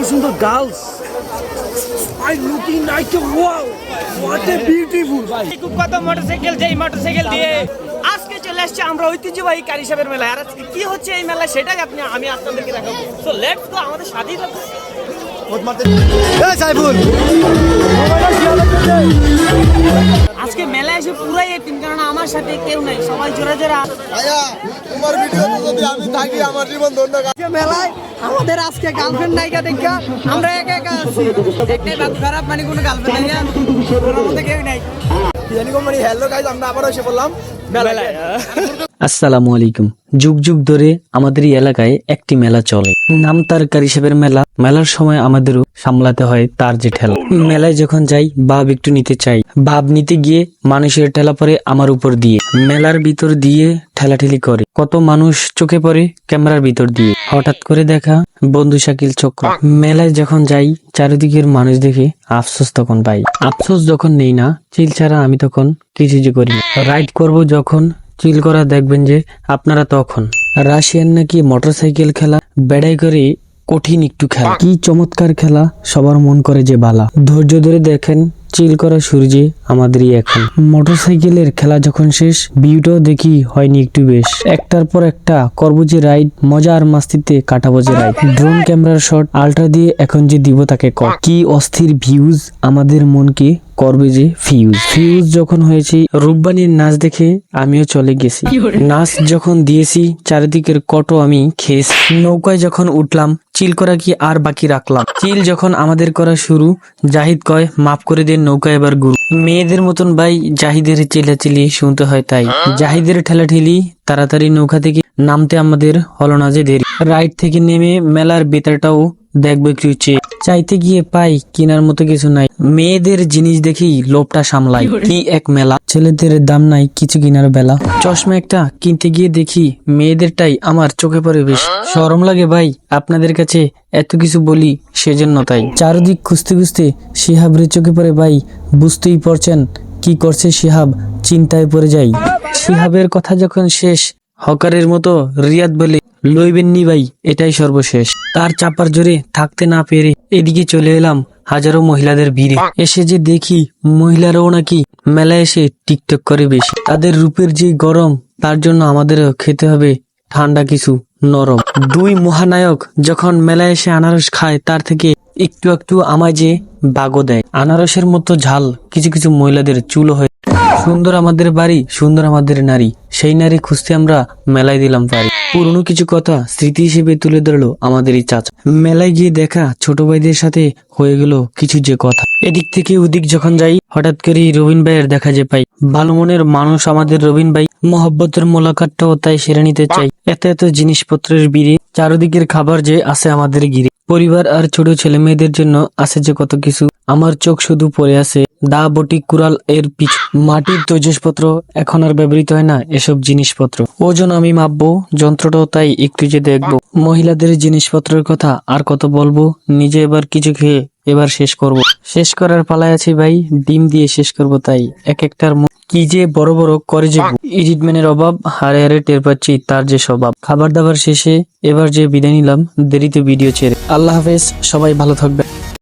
সুন্দর সুন্দর girls. I looking like a wow what a beautiful কত মোটরসাইকেল যেই মোটরসাইকেল দিয়ে আজকে চলে আসছে আমরা ঐতিহ্যবাহী কারি সাহেবের মেলায় আর আজকে কি হচ্ছে এই মেলায় সেটাই আপনি আমি আপনাদেরকে দেখাবো। সো লেটস গো আমাদের সাথেই থাকুন। আজকে মেলায় এসে পুরাই এতিম কারণ আমার সাথে কেউ নাই সবাই জোরে জোরে ভাইয়া তোমার ভিডিও যদি আমি থাকি আমার জীবন ধন্য আজকে মেলায় আমাদের আজকে গার্লফ্রেন্ড নায়িকা দেখা আমরা একা একা আছি। একটাই বাদ খারাপ মানে কোনো গার্লফ্রেন্ড নাই ওর মধ্যে কেউ নাই। জানি কোম্পানি হ্যালো গাইজ আমরা আবার এসে বললাম মেলায়। আসসালামু আলাইকুম। যুগ যুগ ধরে আমাদের এই এলাকায় একটি মেলা চলে। নাম তার কারিসাবের মেলা। মেলার সময় আমাদেরও সামলাতে হয় তার যে ঠেলা। মেলায় যখন যাই বাব একটু নিতে চাই। বাব নিতে গিয়ে মানুষের ঠেলা পরে আমার উপর দিয়ে। মেলার ভিতর দিয়ে ঠেলাঠেলি করে। কত মানুষ চোখে পড়ে ক্যামেরার ভিতর দিয়ে। হঠাৎ করে দেখা বন্ধু শাকিল চক্র। মেলায় যখন যাই, চারিদিকের মানুষ দেখে আফসোস তখন পাই। আফসোস যখন নেই না, চিল ছাড়া আমি তখন কিছু যে করি রাইড করব যখন চিল করা দেখবেন যে আপনারা তখন। রাশিয়ান নাকি মোটরসাইকেল খেলা, বেড়াই করে কঠিন একটু খেলা। কি চমৎকার খেলা, সবার মন করে যে বালা। ধৈর্য ধরে দেখেন, চিল করা সূর্যে আমাদেরই এখন। মোটরসাইকেলের খেলা যখন শেষ, ভিউটাও দেখি হয়নি একটু বেশ। একটার পর একটা করব যে রাইড, মজা আর মাস্তিতে কাটাবো যে রাইড। ড্রোন ক্যামেরার শট, আল্ট্রা দিয়ে এখন যে দিব তাকে ক কি অস্থির ভিউজ আমাদের মনকে করবে যে ফিউজ ফিউজ যখন হয়েছে রূপবাণীর নাচ দেখে আমিও চলে গেছি। নাচ যখন দিয়েছি চারিদিকের কটো আমি খেয়েছি। নৌকায় যখন উঠলাম চিল করা কি আর বাকি রাখলাম? চিল যখন আমাদের করা শুরু জাহিদ কয় মাফ করে দেন নৌকা এবার গুরু। মেয়েদের মতন ভাই জাহিদের চিল্লাচিল্লি শুনতে হয় তাই। জাহিদের ঠেলাঠেলি তাড়াতাড়ি নৌকা থেকে নামতে আমাদের হলো না যে দেরি। রাইড থেকে নেমে মেলার বেতারটাও দেখব একটু চেয়ে চাইতে গিয়ে পাই কেনার মতো কিছু নাই। মেয়েদের জিনিস দেখেই লোভটা সামলাই কি এক মেলা? ছেলেদের দাম নাই কিছু কেনার বেলা। চশমা একটা কিনতে গিয়ে দেখি মেয়েদেরটাই আমার চোখে পড়ে বেশ। সরম লাগে ভাই আপনাদের কাছে এত কিছু বলি সেজন্য তাই। চারদিক খুঁজতে খুঁজতে শিহাবরে চোখে পড়ে ভাই বুঝতেই পারছেন কি করছে শিহাব চিন্তায় পড়ে যাই। শিহাবের কথা যখন শেষ হকারের মতো রিয়াদ বলে লইবেন নি ভাই, এটাই সর্বশেষ। তার চাপার জোরে থাকতে না পেরে এদিকে চলে এলাম হাজারো মহিলাদের ভিড়ে। এসে যে দেখি মহিলারাও নাকি মেলায় এসে টিকটক করে বেশি। তাদের রূপের যে গরম, তার জন্য আমাদেরও খেতে হবে ঠান্ডা কিছু নরম। দুই মহানায়ক যখন মেলায় এসে আনারস খায়, তার থেকে একটু একটু আমায় যে বাগো দেয়। আনারসের মতো ঝাল, কিছু কিছু মহিলাদের চুলো হয়ে। সুন্দর আমাদের বাড়ি, সুন্দর আমাদের নারী। সেই নারী খুঁজতে আমরা মেলায় দিলাম পারি পুরনো কিছু কথা স্মৃতি হিসেবে তুলে ধরলো আমাদের এই চাচা। মেলায় গিয়ে দেখা ছোট ভাইদের সাথে হয়ে গেল কিছু যে কথা। এদিক থেকে ওদিক যখন যাই, হঠাৎ করে রবিন ভাইয়ের দেখা যে পাই। ভালো মনের মানুষ আমাদের রবিন ভাই। মহব্বতের মোলাকাতটাও তাই সেরে নিতে চাই। এত এত জিনিসপত্রের ভিড়ে চারদিকের খাবার যে আছে আমাদের গিরে। পরিবার আর ছোট ছেলে মেয়েদের জন্য আছে যে কত কিছু। আমার চোখ শুধু পড়ে আছে। দা বটি কুড়াল এর পিছু। মাটির তৈজসপত্র এখন আর ব্যবহৃত হয় না, এসব জিনিসপত্র। ওজন আমি মাপবো, যন্ত্রটাও তাই একটু যে দেখব। মহিলাদের জিনিসপত্রের কথা আর কত বলব, নিজে এবার কিছু খেয়ে এবার শেষ করব। শেষ করার পালায় আছি ভাই, ডিম দিয়ে শেষ করব তাই। এক একটার কি যে বড় বড় করে যে ইডিটম্যানের অভাব হারে হারে টের পাচ্ছি তার যে স্বভাব। খাবার দাবার শেষে এবার যে বিদায় নিলাম দেরিতে ভিডিও ছেড়ে। আল্লাহ হাফেজ সবাই ভালো থাকবে